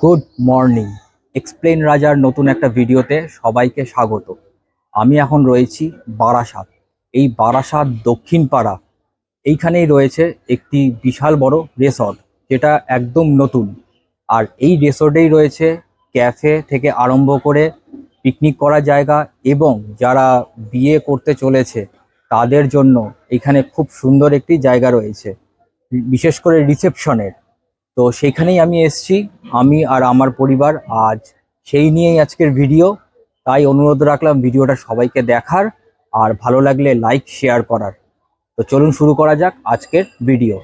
Good morning explain রাজার নতুন একটা ভিডিওতে সবাইকে স্বাগত। আমি এখন রয়েছি বারাসাত। এই বারাসাত দক্ষিণ পাড়া। এইখানেই রয়েছে একটি বিশাল বড় রেসর্ট যেটা একদম নতুন। আর এই রেসর্টেই রয়েছে ক্যাফে থেকে আরম্ভ করে পিকনিক করার জায়গা এবং যারা বিয়ে করতে চলেছে, তাদের জন্য এখানে খুব সুন্দর একটি জায়গা রয়েছে, বিশেষ করে রিসেপশনের তো সেখানেই আমি এসেছি, আমি আর আমার পরিবার আজ সেই নিয়েই আজকের ভিডিও তাই অনুরোধ রাখলাম ভিডিওটা সবাইকে দেখার, আর ভালো লাগলে লাইক শেয়ার করার। তো চলুন শুরু করা যাক আজকের ভিডিও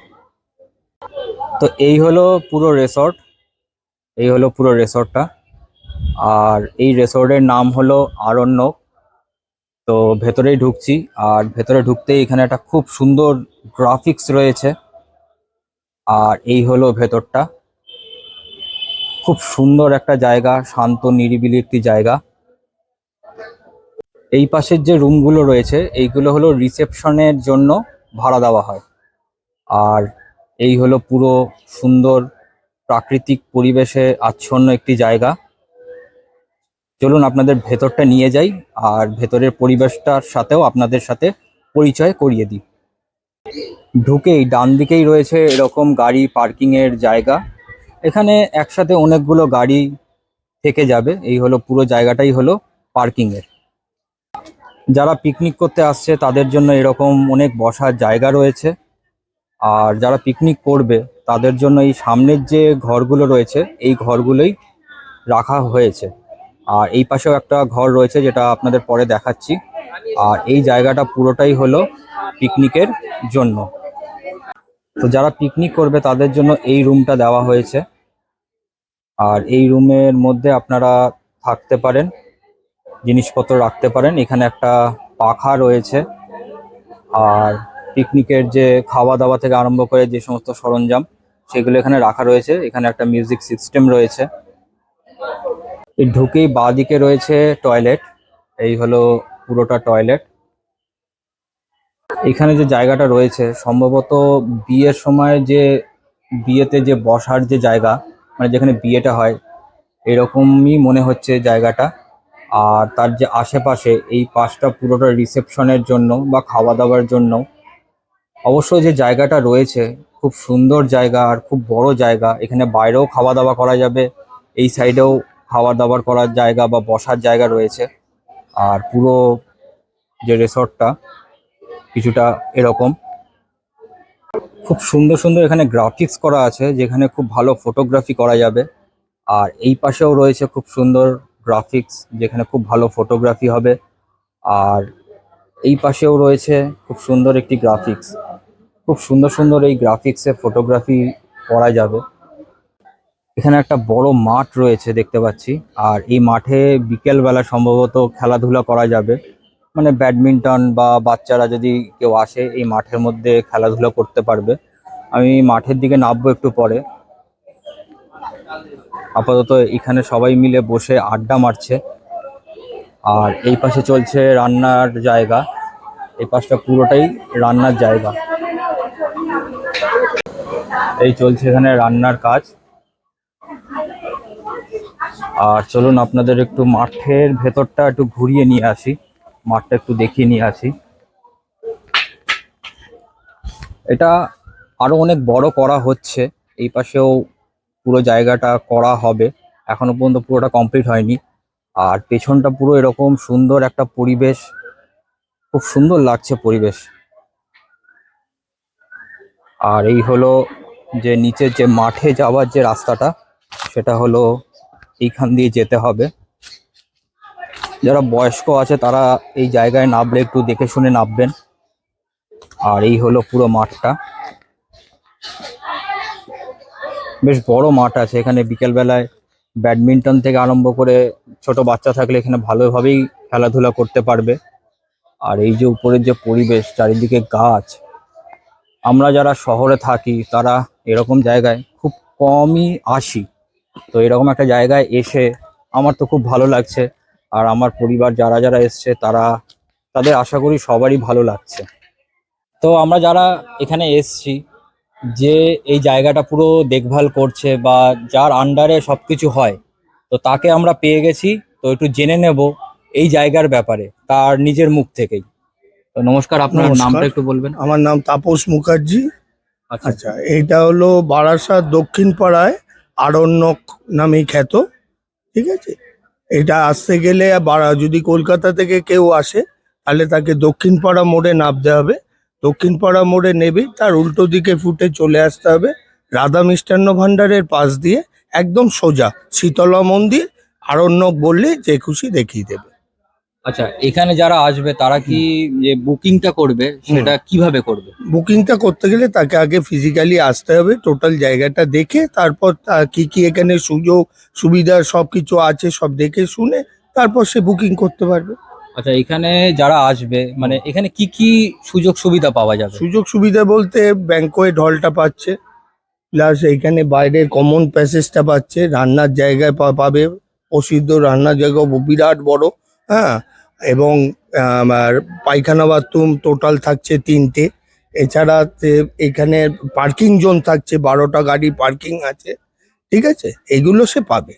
তো এই হলো পুরো রেসর্ট এই হলো পুরো রেসর্টটা আর এই রেসর্টের নাম হলো আরণ্যক। তো ভেতরেই ঢুকছি, আর ভেতরে ঢুকতেই এখানে একটা খুব সুন্দর গ্রাফিক্স রয়েছে। আর এই হলো ভেতরটা। খুব সুন্দর একটা জায়গা, শান্ত, নিরিবিলি একটি জায়গা। এই পাশের যে রুমগুলো রয়েছে, এইগুলো হলো রিসেপশনের জন্য ভাড়া দেওয়া হয়। আর এই হলো পুরো সুন্দর প্রাকৃতিক পরিবেশে আচ্ছন্ন একটি জায়গা। চলুন আপনাদের ভেতরটা নিয়ে যাই আর ভেতরের পরিবেশটার সাথেও আপনাদের সাথে পরিচয় করিয়ে দিই। ঢুকেই ডান দিকেই রয়েছে এরকম গাড়ি পার্কিং এর জায়গা। এখানে একসাথে অনেকগুলো গাড়ি থেকে যাবে। এই হলো পুরো জায়গাটাই হলো পার্কিং এর যারা পিকনিক করতে আসছে, তাদের জন্য এরকম অনেক বসার জায়গা রয়েছে। আর যারা পিকনিক করবে, তাদের জন্য এই সামনের যে ঘরগুলো রয়েছে, এই ঘরগুলোই রাখা হয়েছে। আর এই পাশেও একটা ঘর রয়েছে যেটা আপনাদের পরে দেখাচ্ছি। আর এই জায়গাটা পুরোটাই হলো পিকনিকের জন্য। তো যারা পিকনিক করবে তাদের জন্য এই রুমটা দেওয়া হয়েছে। আর এই রুমের মধ্যে আপনারা থাকতে পারেন, জিনিসপত্র রাখতে পারেন। এখানে একটা পাখা রয়েছে। আর পিকনিকের যে খাওয়া দাওয়া থেকে আরম্ভ করে যে সমস্ত সরঞ্জাম, সেগুলো এখানে রাখা রয়েছে। এখানে একটা মিউজিক সিস্টেম রয়েছে। ঢুকেই বাঁ দিকে রয়েছে টয়লেট। এই হলো পুরোটা টয়লেট। এখানে যে জায়গাটা রয়েছে, সম্ভবত বিয়ের সময় যে বিয়েতে যে বসার যে জায়গা মানে যেখানে বিয়েটা হয়, এরকমই মনে হচ্ছে জায়গাটা। আর তার যে আশেপাশে, এই পাশটা পুরোটা রিসেপশনের জন্য বা খাওয়া দাওয়ার জন্য। অবশ্য যে জায়গাটা রয়েছে, খুব সুন্দর জায়গা আর খুব বড় জায়গা। এখানে বাইরেও খাওয়া দাওয়া করা যাবে, এই সাইডেও খাওয়া দাওয়ার করার জায়গা বা বসার জায়গা রয়েছে। আর পুরো যে রিসর্টটা, কিছুটা এরকম। খুব সুন্দর সুন্দর এখানে গ্রাফিক্স করা আছে, যেখানে খুব ভালো ফটোগ্রাফি করা যাবে। আর এই পাশেও রয়েছে খুব সুন্দর গ্রাফিক্স, যেখানে খুব ভালো ফটোগ্রাফি হবে। আর এই পাশেও রয়েছে খুব সুন্দর একটি গ্রাফিক্স। খুব সুন্দর সুন্দর এই গ্রাফিক্সে ফটোগ্রাফি করা যাবে। এখানে একটা বড় মাঠ রয়েছে দেখতে পাচ্ছি। আর এই মাঠে বিকেল বেলা সম্ভবত খেলাধুলা করা যাবে। মানে ব্যাডমিন্টন বা বাচ্চারা যদি কেউ আসে, এই মাঠের মধ্যে খেলাধুলা করতে পারবে। আমি মাঠের দিকে নামবো একটু পরে। আপাতত এখানে সবাই মিলে বসে আড্ডা মারছে। আর এই পাশে চলছে রান্নার জায়গা। এই পাশটা পুরোটাই রান্নার জায়গা। এই চলছে এখানে রান্নার কাজ। আর চলুন আপনাদের একটু মাঠের ভেতরটা একটু ঘুরিয়ে নিয়ে আসি। মাঠটা একটু দেখিয়ে নিয়ে আসি। এটা আরও অনেক বড় করা হচ্ছে। এই পাশেও পুরো জায়গাটা করা হবে। এখনও পর্যন্ত পুরোটা কমপ্লিট হয়নি। আর পেছনটা পুরো এরকম সুন্দর একটা পরিবেশ। খুব সুন্দর লাগছে পরিবেশ। আর এই হলো যে নিচের যে মাঠে যাওয়ার যে রাস্তাটা, সেটা হলো এইখান দিয়ে যেতে হবে। যারা বয়স্ক আছে, তারা এই জায়গায় নামলে একটু দেখে শুনে নামবেন। আর এই হলো পুরো মাঠটা। বেশ বড় মাঠ আছে। এখানে বিকেলবেলায় ব্যাডমিন্টন থেকে আরম্ভ করে ছোট বাচ্চা থাকলে এখানে ভালোভাবেই খেলাধুলা করতে পারবে। আর এই যে উপরের যে পরিবেশ, চারিদিকে গাছ। আমরা যারা শহরে থাকি, তারা এরকম জায়গায় খুব কমই আসি। তো এরকম একটা জায়গায় এসে আমার তো খুব ভালো লাগছে। আর আমার পরিবার যারা যারা এসছে তারা তাদের আশা করি সবারই ভালো লাগছে। তো আমরা যারা এখানে এসছি যে এই জায়গাটা পুরো দেখভাল করছে বা যার আন্ডারে সবকিছু হয় তো তাকে আমরা পেয়ে গেছি। তো একটু জেনে নেব এই জায়গার ব্যাপারে তার নিজের মুখ থেকেই। তো নমস্কার আপনার। নামটা একটু বলবেন। আমার নাম তাপস মুখার্জি। আচ্ছা। আচ্ছা এইটা হলো বারাসাত দক্ষিণ পাড়ায় আরণ্যক নামে খ্যাত, ঠিক আছে? এটা আসতে গেলে যদি কলকাতা থেকে কেউ আসে, তাহলে তাকে দক্ষিণ পাড়া মোড়ে নামতে হবে। দক্ষিণ পাড়া মোড়ে নেবে, তার উল্টো দিকে ফুটে চলে আসতে হবে রাধা মিষ্টান্ন ভাণ্ডারের পাশ দিয়ে, একদম সোজা, শীতলা মন্দির, আরণ্যক বললে যে খুশি দেখিয়ে দেবে। আচ্ছা এখানে যারা আসবে তারা কি যে বুকিংটা করবে সেটা কীভাবে করবে? বুকিংটা করতে গেলে তাকে আগে ফিজিক্যালি আসতে হবে টোটাল জায়গাটা দেখে তারপর কি কি এখানে সুযোগ সুবিধা সব কিছু আছে সব দেখে শুনে তারপর সে বুকিং করতে পারবে। আচ্ছা এখানে যারা আসবে মানে এখানে কি কি সুযোগ সুবিধা পাওয়া যাবে? সুযোগ সুবিধা বলতে ব্যাংকোয়েট হলটা পাচ্ছে প্লাস এইখানে বাইরের কমন প্যাসেজটা পাচ্ছে রান্নার জায়গায় পাবে প্রসিদ্ধ রান্নার জায়গা বিরাট বড় হ্যাঁ? এবং আম, আর পায়খানা বাথরুম টোটাল থাকছে তিনটে। এছাড়া এখানে পার্কিং জোন থাকছে বারোটা গাড়ি পার্কিং আছে ঠিক আছে? এগুলো সে পাবে।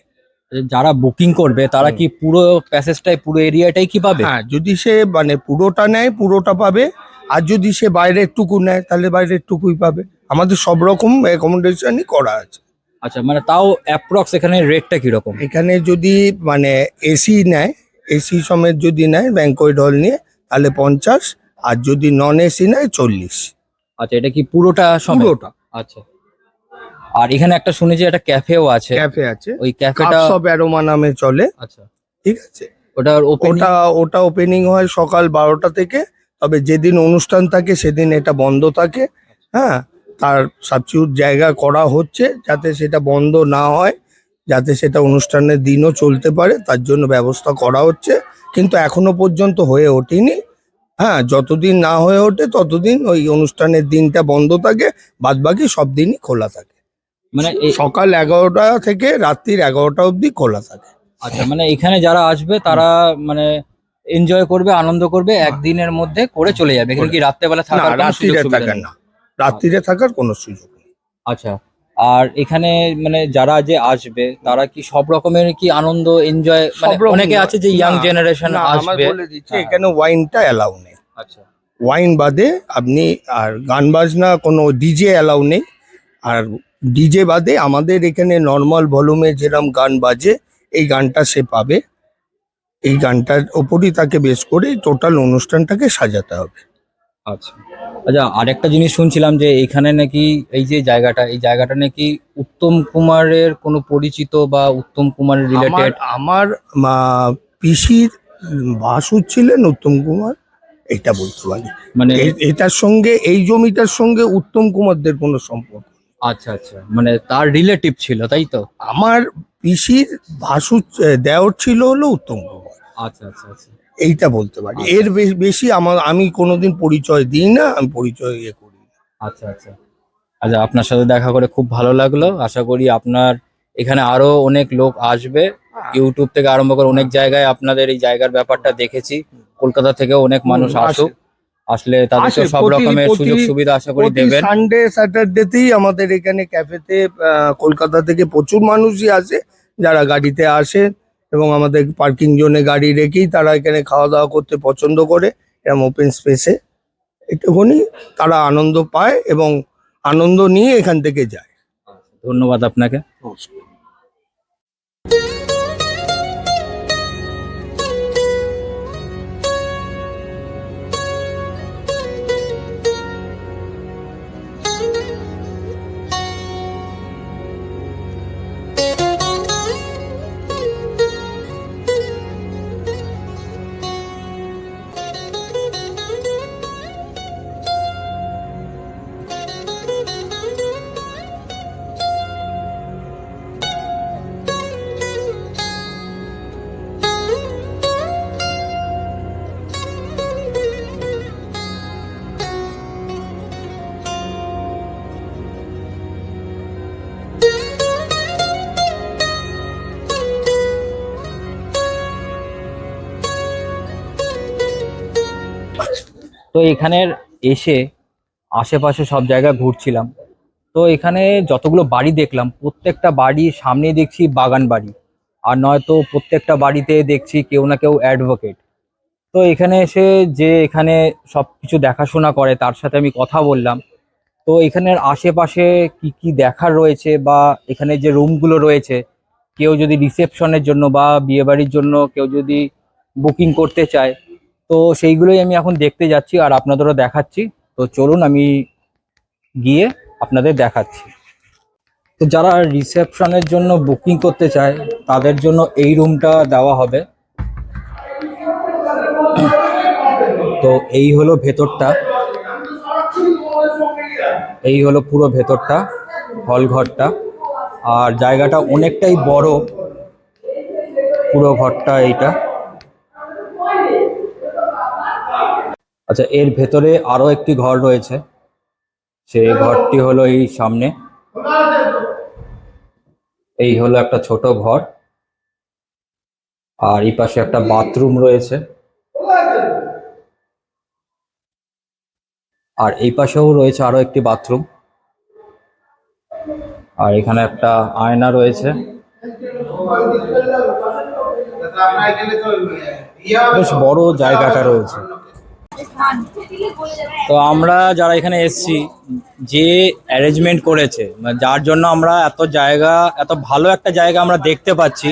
যারা বুকিং করবে তারা কি পুরো প্যাসেজটাই পুরো এরিয়াটাই কি পাবে? হ্যাঁ যদি সে মানে পুরোটা নেয় পুরোটা পাবে। আর যদি সে বাইরের টুকু নেয় তাহলে বাইরের টুকুই পাবে। আমাদের সব রকম অ্যাকোমোডেশনই করা আছে। আচ্ছা মানে তাও অ্যাপ্রক্স এখানে রেটটা কীরকম? এখানে যদি মানে এসি নেয় এসি সমেত যদি নেয় ব্যাংকোয়েট হল নিয়ে তাহলে পঞ্চাশ আর যদি নন এসি নেয় চল্লিশ। আচ্ছা এটা কি পুরোটা সমেত? পুরোটা। আচ্ছা। আর এখানে একটা শুনেছি একটা ক্যাফেও আছে। ক্যাফে আছে। ওই ক্যাফেটা সব অ্যারোমা নামে চলে। আচ্ছা। ঠিক আছে? ওটার ওপেন ওটা ওটা ওপেনিং হয় সকাল বারোটা থেকে তবে যেদিন অনুষ্ঠান থাকে সেদিন এটা বন্ধ থাকে। হ্যাঁ তার সাবস্টিটিউট জায়গা করা হচ্ছে যাতে সেটা বন্ধ না হয়। যাতে সেটা অনুষ্ঠানের দিনও চলতে পারে তার জন্য ব্যবস্থা করা হচ্ছে। কিন্তু এখনও পর্যন্ত হয়ে ওঠেনি। হ্যাঁ যতদিন না হয়ে ওঠে ততদিন ওই অনুষ্ঠানের দিনটা বন্ধ থাকে বাদবাকি সব দিনই খোলা থাকে। মানে সকাল এগারোটা থেকে রাত্রির এগারোটা অবধি খোলা থাকে। আচ্ছা মানে এখানে যারা আসবে তারা মানে এনজয় করবে আনন্দ করবে একদিনের মধ্যে করে চলে যাবে। এখানে কি রাত্রেবেলা থাকার রাত্রিরে থাকার না। রাত্রিরে থাকার কোনো সুযোগ নেই। আচ্ছা। আর এখানে মানে যারা যে আসবে তারা কি সব রকমের কি আনন্দ এনজয় মানে অনেকে আছে যে ইয়াং জেনারেশন আসবে। বলে দিচ্ছি হ্যাঁ। এখানে ওয়াইনটা অ্যালাউ নেই। আচ্ছা। ওয়াইন বাদে আপনি আর গান বাজনা কোনো ডিজে অ্যালাউ নেই। আর ডিজে বাদে আমাদের এখানে নর্মাল ভলিউমে যেরকম গান বাজে এই গানটা সে পাবে। এই গানটার ওপরই তাকে বেশ করে টোটাল অনুষ্ঠানটাকে সাজাতে হবে। আচ্ছা। আচ্ছা আরেকটা জিনিস শুনছিলাম যে এখানে নাকি এই যে জায়গাটা এই জায়গাটা নাকি উত্তম কুমারের কোনো পরিচিত বা উত্তম কুমারের রিলেটেড আমার মা, পিসির ভাসুর ছিলেন উত্তম কুমার এটা বলতে পারি। মানে এ- এটার সঙ্গে এই জমিটার সঙ্গে উত্তম কুমারদের কোনো সম্পর্ক নেই। আচ্ছা আচ্ছা মানে তার রিলেটিভ ছিল তাই তো? আমার পিসির ভাসুর আহ, দেওর ছিল হলো উত্তম কুমার। আচ্ছা আচ্ছা আচ্ছা। এইটা বলতে পারি। আচ্ছা। এর বেশি আমার আমি কোনোদিন পরিচয় দিই না আমি পরিচয় ইয়ে করি না। আচ্ছা আচ্ছা। আচ্ছা আপনার সাথে দেখা করে খুব ভালো লাগল। আশা করি আপনার এখানে আরও অনেক লোক আসবে। ইউটিউব থেকে আরম্ভ করে অনেক জায়গায় আপনাদের এই জায়গার ব্যাপারটা দেখেছি। কলকাতা থেকেও অনেক মানুষ আসে। আসুক। আসলে তাদেরকে আসে, সব রকমের সুযোগ সুবিধা আশা করি দেবেন। সানডে স্যাটারডেতেই আমাদের এখানে ক্যাফেতে কলকাতা থেকে প্রচুর মানুষই আসে। যারা গাড়িতে আসে এবং আমাদের পার্কিং জোনে গাড়ি রেখেই তারা এখানে খাওয়া দাওয়া করতে পছন্দ করে। এরম ওপেন স্পেসে একটুখানি তারা আনন্দ পায় এবং আনন্দ নিয়ে এখান থেকে যায়। ধন্যবাদ আপনাকে। এখানের এসে আশেপাশে সব জায়গায় ঘুরছিলাম। তো এখানে যতগুলো বাড়ি দেখলাম, প্রত্যেকটা বাড়ি সামনে দেখছি বাগান বাড়ি, আর নয়তো প্রত্যেকটা বাড়িতে দেখছি কেউ না কেউ অ্যাডভোকেট তো এখানে এসে যে এখানে সব কিছু দেখাশোনা করে, তার সাথে আমি কথা বললাম। তো এখানের আশেপাশে কি কি দেখার রয়েছে বা এখানে যে রুমগুলো রয়েছে, কেউ যদি রিসেপশনের জন্য বা বিয়েবাড়ির জন্য কেউ যদি বুকিং করতে চায় তো সেইগুলোই আমি এখন দেখতে যাচ্ছি আর আপনাদেরও দেখাচ্ছি। তো চলুন আমি গিয়ে আপনাদের দেখাচ্ছি। তো যারা রিসেপশনের জন্য বুকিং করতে চায়, তাদের জন্য এই রুমটা দেওয়া হবে। তো এই হলো ভেতরটা। এই হলো পুরো ভেতরটা, হল ঘরটা। আর জায়গাটা অনেকটাই বড়। পুরো ঘরটা এইটা। আচ্ছা এর ভেতরে আরও একটি ঘর রয়েছে। সেই ঘরটি হলো এই সামনে। এই হলো একটা ছোট ঘর। আর এই পাশে একটা বাথরুম রয়েছে। আর এই পাশেও রয়েছে আরও একটি বাথরুম। আর এখানে একটা আয়না রয়েছে। বেশ বড় জায়গাটা রয়েছে। তো আমরা যারা এখানে এসছি যে অ্যারেঞ্জমেন্ট করেছে মানে যার জন্য আমরা এত জায়গা এত ভালো একটা জায়গা আমরা দেখতে পাচ্ছি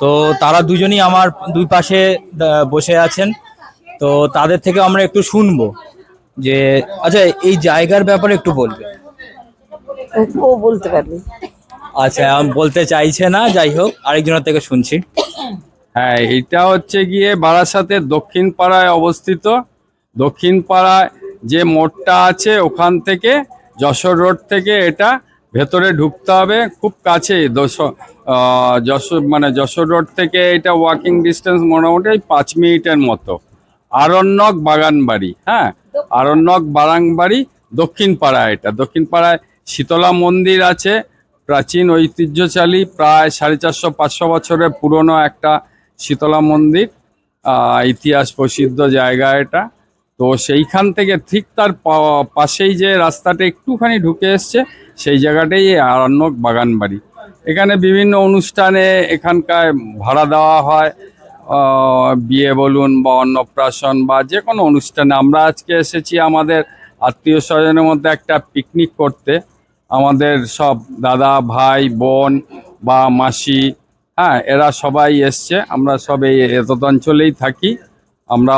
তো তারা দুজনই আমার দুই পাশে বসে আছেন। তো তাদের থেকে আমরা একটু শুনব যে আচ্ছা এই জায়গার ব্যাপারে একটু বলবে ও বলতে পারবে। আচ্ছা আমি বলতে চাইছে না যাই হোক আরেকজনের থেকে শুনছি। হ্যাঁ এটা হচ্ছে গিয়ে বারাসাতের দক্ষিণ পাড়ায় অবস্থিত দক্ষিণ পাড়ায় যে মোড়টা আছে, ওখান থেকে যশোর রোড থেকে এটা ভেতরে ঢুকতে হবে। খুব দশ যশোর মানে যশোর রোড থেকে এটা ওয়াকিং ডিস্টেন্স মোটামুটি পাঁচ মিনিটের মতো। আরণ্যক বাগানবাড়ি হ্যাঁ? আরণ্যক বাগানবাড়ি দক্ষিণ পাড়া এটা। দক্ষিণ পাড়ায় শীতলা মন্দির আছে, প্রাচীন ঐতিহ্যশালী, প্রায় সাড়ে চারশো পাঁচশো বছরের পুরনো একটা শীতলা মন্দির। ইতিহাস প্রসিদ্ধ জায়গা এটা। তো সেইখান থেকে ঠিক তার পাশেই যে রাস্তাটা একটুখানি ঢুকে এসছে, সেই জায়গাটাই আরণ্যক বাগান বাড়ি এখানে বিভিন্ন অনুষ্ঠানে এখানকার ভাড়া দেওয়া হয় বিয়ে বলুন বা অন্নপ্রাশন বা যে কোনো অনুষ্ঠানে। আমরা আজকে এসেছি আমাদের আত্মীয় স্বজনের মধ্যে একটা পিকনিক করতে। আমাদের সব দাদা, ভাই, বোন বা মাসি হ্যাঁ এরা সবাই এসছে। আমরা সব এই এতদ অঞ্চলেই থাকি। আমরা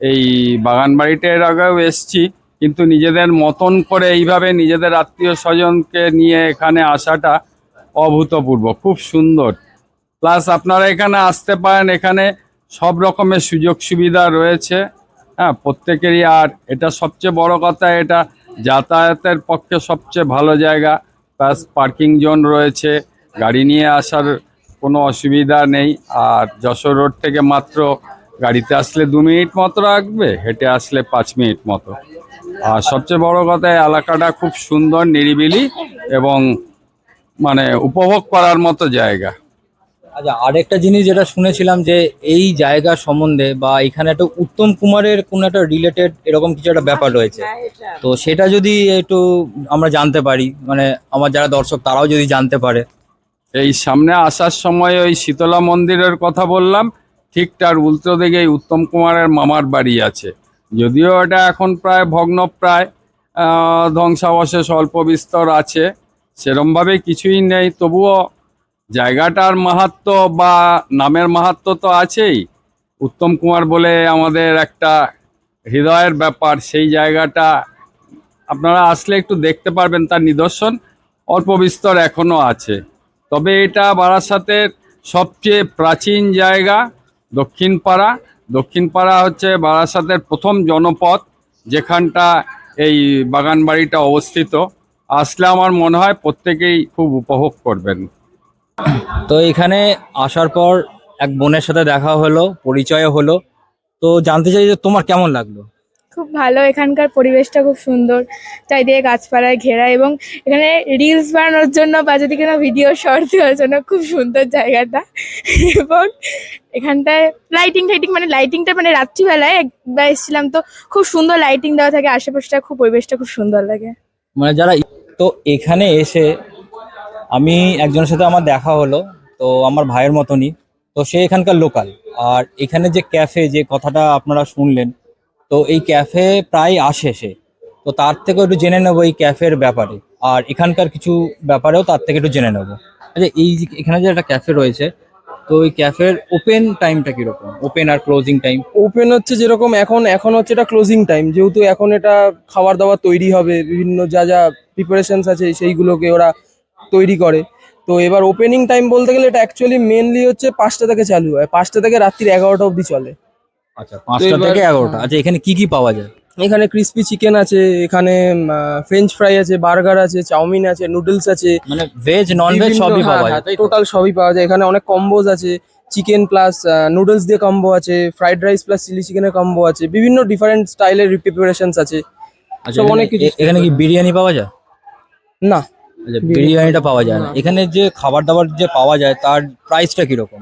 এই বাগান বাড়িটা এর আগেও এসছি, কিন্তু নিজেদের মতন করে এইভাবে নিজেদের আত্মীয় স্বজনকে নিয়ে এখানে আসাটা অভূতপূর্ব, খুব সুন্দর। প্লাস আপনারা এখানে আসতে পারেন, এখানে সব রকমের সুযোগ সুবিধা রয়েছে। হ্যাঁ প্রত্যেকেরই আর এটা সবচেয়ে বড় কথা, এটা যাতায়াতের পক্ষে সবচেয়ে ভালো জায়গা। প্লাস পার্কিং জোন রয়েছে, গাড়ি নিয়ে আসার কোনো অসুবিধা নেই। আর যশোর রোড থেকে মাত্র গাড়িতে আসলে দু মিনিট মতো রাখবে হেঁটে আসলে পাঁচ মিনিট মতো। আর সবচেয়ে বড় কথা এলাকাটা খুব সুন্দর নিরিবিলি এবং মানে উপভোগ করার মতো জায়গা। আচ্ছা আরেকটা জিনিস যেটা শুনেছিলাম যে এই জায়গা সম্বন্ধে বা এখানে একটা উত্তম কুমারের কোনো একটা রিলেটেড এরকম কিছু একটা ব্যাপার রয়েছে। তো সেটা যদি একটু আমরা জানতে পারি মানে আমার যারা দর্শক তারাও যদি জানতে পারে। এই সামনে আসার সময় ওই শীতলা মন্দিরের কথা বললাম ঠিক তার উল্টো দিকেই উত্তম কুমারের মামার বাড়ি আছে। যদিও এটা এখন প্রায় ভগ্নপ্রায় ধ্বংসাবশেষ অল্প বিস্তর আছে, সেরমভাবে কিছুই নেই। তবুও জায়গাটার মাহাত্ম বা নামের মাহাত্ম তো আছেই। উত্তম কুমার বলে আমাদের একটা হৃদয়ের ব্যাপার, সেই জায়গাটা আপনারা আসলে একটু দেখতে পারবেন, তার নিদর্শন অল্প বিস্তর এখনও আছে। তবে এটা বারাসাতের সবচেয়ে প্রাচীন জায়গা দক্ষিণপাড়া। দক্ষিণপাড়া হচ্ছে বারাসাতের প্রথম জনপথ, যেখানটা এই বাগান বাড়িটা অবস্থিত। আসলে আমার মনে হয় প্রত্যেকেই খুব উপভোগ করবেন। তো এখানে আসার পর এক বোনের সাথে দেখা হলো পরিচয় হলো। তো জানতে চাই যে তোমার কেমন লাগল? খুব ভালো, এখানকার পরিবেশটা খুব সুন্দর। চারিদিকে গাছপালায় ঘেরা এবং এখানে রিলস বানানোর জন্য বা যদি কোনো ভিডিও শর্ট দেওয়ার জন্য খুব সুন্দর জায়গাটা। এবং এখানটায় লাইটিং টাইটিং মানে লাইটিংটা মানে রাত্রিবেলায় একবার এসেছিলাম তো খুব সুন্দর লাইটিং দেওয়া থাকে, আশেপাশটা খুব, পরিবেশটা খুব সুন্দর লাগে। মানে যারা তো এখানে এসে আমি একজনের সাথে আমার দেখা হলো, তো আমার ভাইয়ের মতনই। তো সে এখানকার লোকাল আর এখানে যে ক্যাফে যে কথাটা আপনারা শুনলেন তো এই ক্যাফে প্রায় আসে সে। তো তার থেকেও একটু জেনে নেব এই ক্যাফের ব্যাপারে। আর এখানকার কিছু ব্যাপারেও তার থেকে একটু জেনে নেব। আচ্ছা এই এখানে যে একটা ক্যাফে রয়েছে, তো ওই ক্যাফের ওপেন টাইমটা কীরকম? ওপেন আর ক্লোজিং টাইম ওপেন হচ্ছে যেরকম এখন এখন হচ্ছে এটা ক্লোজিং টাইম যেহেতু এখন এটা খাবার দাবার তৈরি হবে, বিভিন্ন যা যা প্রিপারেশনস আছে সেইগুলোকে ওরা তৈরি করে। তো এবার ওপেনিং টাইম বলতে গেলে এটা অ্যাকচুয়ালি মেনলি হচ্ছে পাঁচটা থেকে চালু হয়। পাঁচটা থেকে রাত্রির এগারোটা অবধি চলে। আচ্ছা পাঁচটা থেকে এগারোটা। আচ্ছা এখানে কি কি পাওয়া যায়? এখানে ক্রিসপি চিকেন আছে এখানে ফ্রেঞ্চ ফ্রাই আছে বার্গার আছে চাউমিন আছে নুডলস আছে। মানে ভেজ নন ভেজ সবই পাওয়া যায়। টোটাল সবই পাওয়া যায়। এখানে অনেক কম্বোজ আছে চিকেন প্লাস নুডলস দিয়ে কম্বো আছে ফ্রাইড রাইস প্লাস চিলি চিকেনের কম্বো আছে বিভিন্ন ডিফারেন্ট স্টাইলের প্রিপারেশনস আছে। আচ্ছা সব এখানে- অনেক কিছু এখানে কি বিরিয়ানি পাওয়া যায়? না। আচ্ছা বিরিয়ানিটা পাওয়া যায় না। না। এখানে যে খাবার দাবার যে পাওয়া যায় তার প্রাইসটা কীরকম?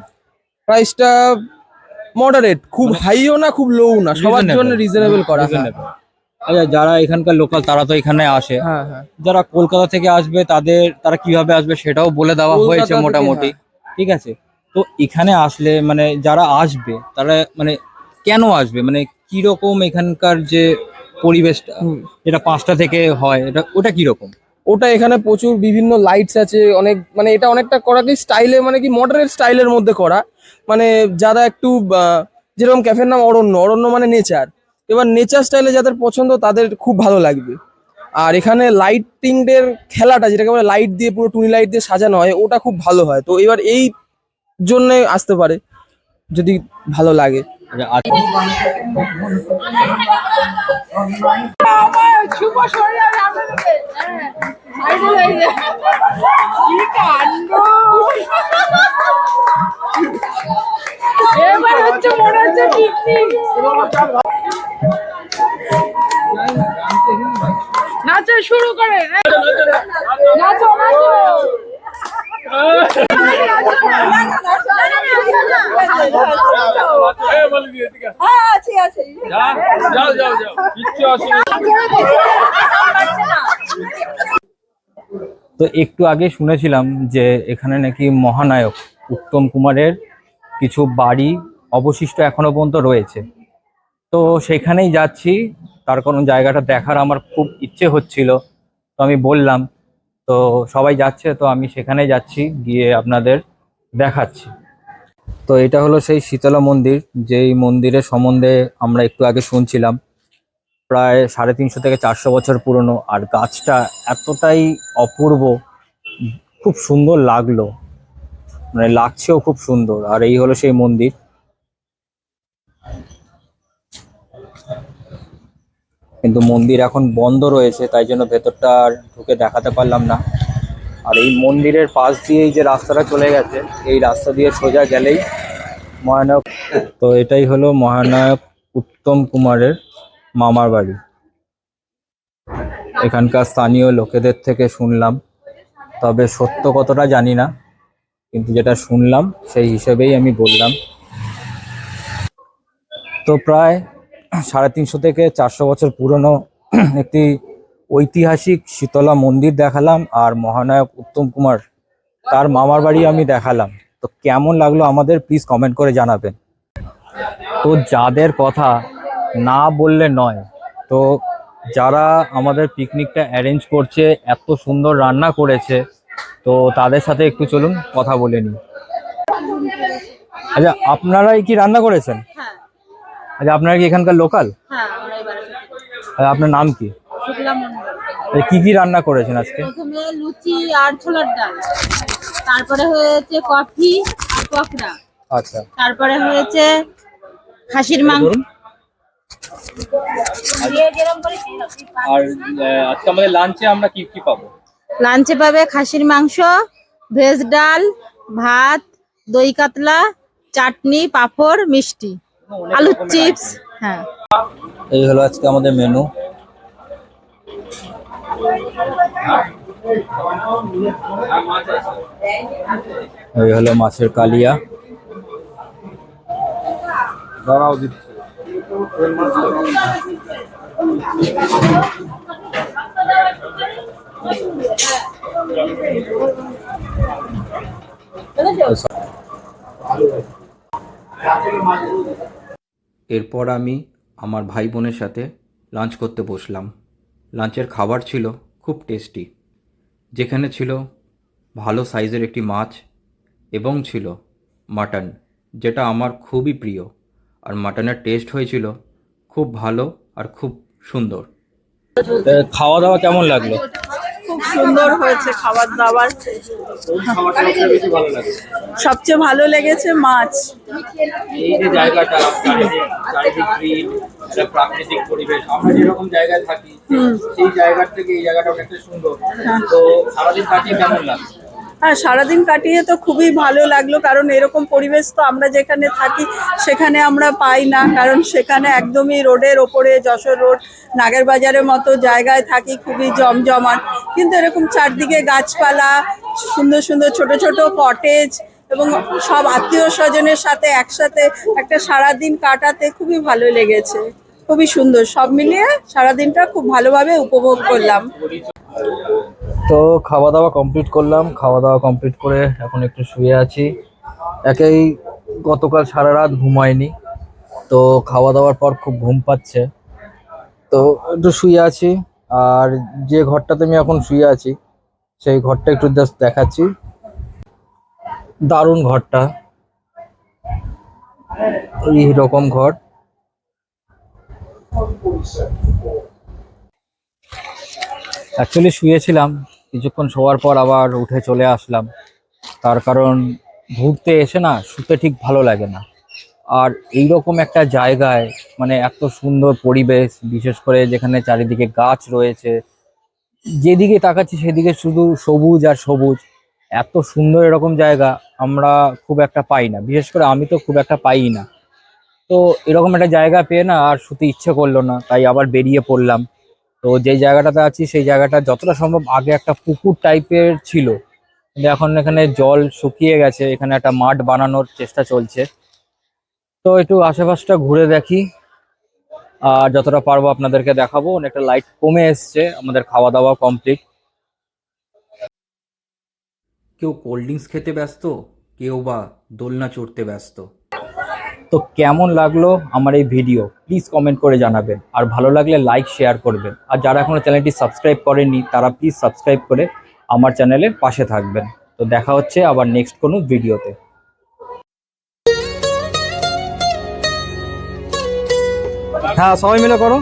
প্রাইসটা মডারেট খুব হাইও না খুব লোও না সবার জন্য রিজনেবল করা হ্যাঁ। আচ্ছা যারা এখানকার লোকাল তারা তো এখানে আসে। হ্যাঁ হ্যাঁ। যারা কলকাতা থেকে আসবে তাদের তারা কীভাবে আসবে সেটাও বলে দেওয়া হয়েছে মোটামুটি। ঠিক আছে? তো এখানে আসলে মানে যারা আসবে তারা মানে কেন আসবে? মানে কীরকম এখানকার যে পরিবেশটা। যেটা পাঁচটা থেকে হয় এটা ওটা কীরকম? ওটা এখানে প্রচুর বিভিন্ন লাইটস আছে, অনেক মানে এটা অনেকটা করা কি স্টাইলে মানে কি মডারেট স্টাইলের মধ্যে করা। মানে যারা একটু যেরকম ক্যাফের নাম অরণ্য অরণ্য মানে নেচার এবার নেচার স্টাইলে যাদের পছন্দ, তাদের খুব ভালো লাগবে। আর এখানে লাইটিং এর খেলাটা, যেটাকে বলে লাইট দিয়ে পুরো টুনি লাইট দিয়ে সাজানো হয়, ওটা খুব ভালো হয়। তো এবার এই জন্য আসতে পারে, যদি ভালো লাগে। আচ্ছা, আর একটু আগে শুনেছিলাম যে এখানে নাকি মহানায়ক উত্তম কুমারের কিছু বাড়ি অবশিষ্ট এখনও পর্যন্ত রয়েছে। তো সেখানেই যাচ্ছি, তার কোনো জায়গাটা দেখার আমার খুব ইচ্ছে হচ্ছিল। তো আমি বললাম, তো সবাই যাচ্ছে, তো আমি সেখানে যাচ্ছি, গিয়ে আপনাদের দেখাচ্ছি। তো এটা হলো সেই শীতলা মন্দির, যেই মন্দিরের সম্বন্ধে আমরা একটু আগে শুনছিলাম। প্রায় সাড়ে তিনশো থেকে চারশো বছর পুরনো, আর গাছটা এতটাই অপূর্ব খুব সুন্দর লাগল। মানে লাগছেও খুব সুন্দর। আর এই হলো সেই মন্দির। কিন্তু মন্দির এখন বন্ধ রয়েছে, তাই জন্য ভেতরটা আর ঢুকে দেখাতে পারলাম না। আর এই মন্দিরের পাশ দিয়েই যে রাস্তাটা চলে গেছে, এই রাস্তা দিয়ে সোজা গেলেই মহানায়ক তো এটাই হলো মহানায়ক উত্তম কুমারের মামার বাড়ি। এখানকার স্থানীয় লোকেদের থেকে শুনলাম। তবে সত্য কতটা জানি না, কিন্তু যেটা শুনলাম সেই হিসেবেই আমি বললাম। তো প্রায় সাড়ে তিনশো থেকে চারশো বছর পুরনো একটি ঐতিহাসিক শীতলা মন্দির দেখালাম আর মহানায়ক উত্তম কুমার তার মামার বাড়ি আমি দেখালাম। তো কেমন লাগল আমাদের প্লিজ কমেন্ট করে জানাবেন। তো যাদের কথা না বললে নয়, তো যারা আমাদের পিকনিকটা অ্যারেঞ্জ করছে এত সুন্দর রান্না করেছে তো তাদের সাথে একটু চলুন কথা বলে নিই। আচ্ছা আপনারাই কি রান্না করেছেন? হ্যাঁ। আচ্ছা আপনারা কি এখানকার লোকাল হ্যাঁ এবারে আচ্ছা আপনার নাম কি? আচ্ছা, কি কি রান্না করেছেন আজকে? প্রথমে লুচি আর ছোলার ডাল। তারপরে হয়েছে কফি আর পকড়া আচ্ছা। তারপরে হয়েছে খাসির মাংস। আর আজকে আমাদের লাঞ্চে আমরা কি কি পাবো? লাঞ্চে পাবে খাসির মাংস ভেজ ডাল ভাত দই কাতলা চাটনি পাঁপড় মিষ্টি। আলুর চিপস হ্যাঁ। এই হলো আজকে আমাদের মেনু এই হলো মাছের কালিয়া। এরপর আমি আমার ভাই বোনের সাথে লাঞ্চ করতে বসলাম। লাঞ্চের খাবার ছিল খুব টেস্টি যেখানে ছিল ভালো সাইজের একটি মাছ এবং ছিল মাটন যেটা আমার খুবই প্রিয়। আর মাটনের টেস্ট হয়েছিল খুব ভালো আর খুব সুন্দর। খাওয়া দাওয়া কেমন লাগল? খুব সুন্দর হয়েছে খাবার দাবার সবচেয়ে ভালো লেগেছে মাছ। এই যে জায়গাটা প্রাকৃতিক পরিবেশ আমরা যেরকম জায়গায় থাকি সেই জায়গার থেকে এই জায়গাটা অনেকটা সুন্দর। তো সারাদিন কাটিয়ে কেমন লাগছে হ্যাঁ সারাদিন কাটিয়ে তো খুবই ভালো লাগল, কারণ এরকম পরিবেশ তো আমরা যেখানে থাকি, সেখানে আমরা পাই না, কারণ সেখানে একদমই রোডের ওপরে যশোর রোড, নাগেরবাজারের মতো জায়গায় থাকি, খুবই জমজমাট। কিন্তু এরকম চারদিকে গাছপালা, সুন্দর সুন্দর ছোট ছোট কটেজ এবং সব আত্মীয় স্বজনের সাথে একসাথে একটা সারাদিন কাটাতে খুবই ভালো লেগেছে। খুবই সুন্দর, সব মিলিয়ে সারাদিনটা খুব ভালোভাবে উপভোগ করলাম। তো খাওয়া দাওয়া কমপ্লিট করলাম। খাওয়া দাওয়া কমপ্লিট করে এখন একটু শুয়ে আছি। একেই গতকাল সারা রাত ঘুমাইনি তো খাওয়া দাওয়ার পর খুব ঘুম পাচ্ছে। তো একটু শুয়ে আছি। আর যে ঘরটাতে আমি এখন শুয়ে আছি, সেই ঘরটা একটু জাস্ট দেখাচ্ছি। দারুণ ঘরটা। এই রকম ঘর। অ্যাকচুয়ালি শুয়েছিলাম, কিছুক্ষণ শোয়ার পর আবার উঠে চলে আসলাম। তার কারণ ঘুরতে এসে না শুতে ঠিক ভালো লাগে না। আর এই রকম একটা জায়গায় মানে এত সুন্দর পরিবেশ, বিশেষ করে যেখানে চারিদিকে গাছ রয়েছে, যেদিকে তাকাচ্ছি সেদিকে শুধু সবুজ আর সবুজ। এত সুন্দর এরকম জায়গা আমরা খুব একটা পাই না। বিশেষ করে আমি তো খুব একটা পাই না। তো এরকম একটা জায়গা পেয়ে না আর শুতে ইচ্ছে করল না, তাই আবার বেরিয়ে পড়লাম। তো যে জায়গাটাতে আছি, সেই জায়গাটা যতটা সম্ভব আগে একটা পুকুর টাইপের ছিল। কিন্তু এখন এখানে জল শুকিয়ে গেছে, এখানে একটা মাঠ বানানোর চেষ্টা চলছে। তো একটু আশেপাশটা ঘুরে দেখি। আর যতটা পারব আপনাদেরকে দেখাবো, অনেকটা লাইট কমে এসছে, আমাদের খাওয়া দাওয়া কমপ্লিট কেউ কোল্ড ড্রিঙ্কস খেতে ব্যস্ত, কেউ বা দোলনা চড়তে ব্যস্ত। তো কেমন লাগল আমার এই ভিডিও প্লিজ কমেন্ট করে জানাবেন। আর ভালো লাগলে লাইক শেয়ার করবেন। আর যারা এখনও চ্যানেলটি সাবস্ক্রাইব করেননি, তারা প্লিজ সাবস্ক্রাইব করে আমার চ্যানেলের পাশে থাকবেন। তো দেখা হচ্ছে আবার নেক্সট কোনো ভিডিওতে হ্যাঁ সবাই মিলে করো।